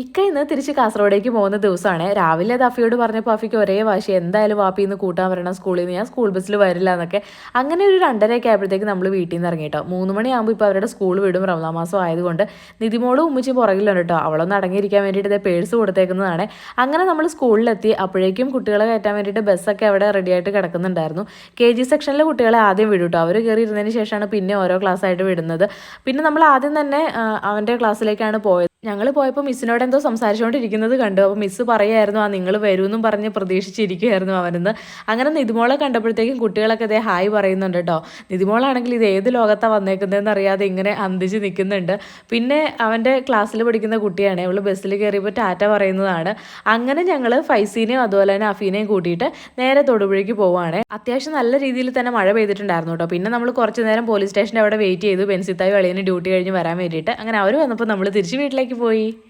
ഇക്ക ഇന്ന് തിരിച്ച് കാസർഗോഡേക്ക് പോകുന്ന ദിവസമാണ് രാവിലെ ദഫിയോട് പറഞ്ഞപ്പോൾ അഫിക്ക് ഒരേ വാശി എന്തായാലും വാപ്പി ഇന്ന് കൂട്ടാൻ വരണം സ്കൂളിൽ നിന്ന്. ഞാൻ സ്കൂൾ ബസ്സിൽ വരില്ല എന്നൊക്കെ. അങ്ങനെ ഒരു രണ്ടരയൊക്കെ ആയപ്പോഴത്തേക്ക് നമ്മൾ വീട്ടിൽ നിന്ന് ഇറങ്ങിട്ടോ. മൂന്ന് മണിയാകുമ്പോൾ ഇപ്പോൾ അവരുടെ സ്കൂൾ വിടും. റമദാ മാസം ആയതുകൊണ്ട് നിതിമോളും ഉമ്മിച്ചും പുറകിലുണ്ട് കേട്ടോ അവളൊന്ന് അടങ്ങിയിരിക്കാൻ വേണ്ടിയിട്ട് പേഴ്സ് കൊടുത്തേക്കുന്നതാണ്. അങ്ങനെ നമ്മൾ സ്കൂളിലെത്തി. അപ്പോഴേക്കും കുട്ടികളെ കയറ്റാൻ വേണ്ടിയിട്ട് ബസ്സൊക്കെ അവിടെ റെഡിയായിട്ട് കിടക്കുന്നുണ്ടായിരുന്നു. കെ ജി സെക്ഷനിലെ കുട്ടികളെ ആദ്യം വിടും കേട്ടോ അവർ കയറി ഇരുന്നതിന് ശേഷമാണ് പിന്നെ ഓരോ ക്ലാസ്സായിട്ട് വിടുന്നത്. പിന്നെ നമ്മൾ ആദ്യം തന്നെ അവന്റെ ക്ലാസ്സിലേക്കാണ് പോയത്. ഞങ്ങൾ പോയപ്പോൾ മിസ്സിനോട് എന്തോ സംസാരിച്ചുകൊണ്ടിരിക്കുന്നത് കണ്ടു. അപ്പോൾ മിസ്സ് പറയായിരുന്നു ആ നിങ്ങൾ വരുമെന്നും പറഞ്ഞ് പ്രതീക്ഷിച്ചിരിക്കുമായിരുന്നു അവനെന്ന്. അങ്ങനെ നിതിമോളെ കണ്ടപ്പോഴത്തേക്കും കുട്ടികളൊക്കെ ഇതേ ഹായ് പറയുന്നുണ്ട് കേട്ടോ നിതിമോളാണെങ്കിൽ ഇത് ഏത് ലോകത്താണ് വന്നേക്കുന്നതെന്ന് അറിയാതെ ഇങ്ങനെ അന്തിച്ച് നിൽക്കുന്നുണ്ട് പിന്നെ അവന്റെ ക്ലാസ്സിൽ പഠിക്കുന്ന കുട്ടിയാണ്. അവൾ ബസ്സിൽ കയറിയപ്പോൾ ടാറ്റ പറയുന്നതാണ്. അങ്ങനെ ഞങ്ങൾ ഫൈസീനെയും അതുപോലെ തന്നെ അഫീനെയും കൂട്ടിയിട്ട് നേരെ തൊടുപുഴയ്ക്ക് പോവുകയാണ് അത്യാവശ്യം നല്ല രീതിയിൽ തന്നെ മഴ പെയ്തിട്ടുണ്ടായിരുന്നു കേട്ടോ പിന്നെ നമ്മൾ കുറച്ച് നേരം പോലീസ് സ്റ്റേഷന്റെ അവിടെ വെയിറ്റ് ചെയ്തു. ബെൻസിത്തായി വെളിയിൽ ഡ്യൂട്ടി കഴിഞ്ഞ് വരാൻ വേണ്ടിയിട്ട്. അങ്ങനെ അവർ വന്നപ്പോൾ നമ്മൾ തിരിച്ച് വീട്ടിലേക്ക് que vou.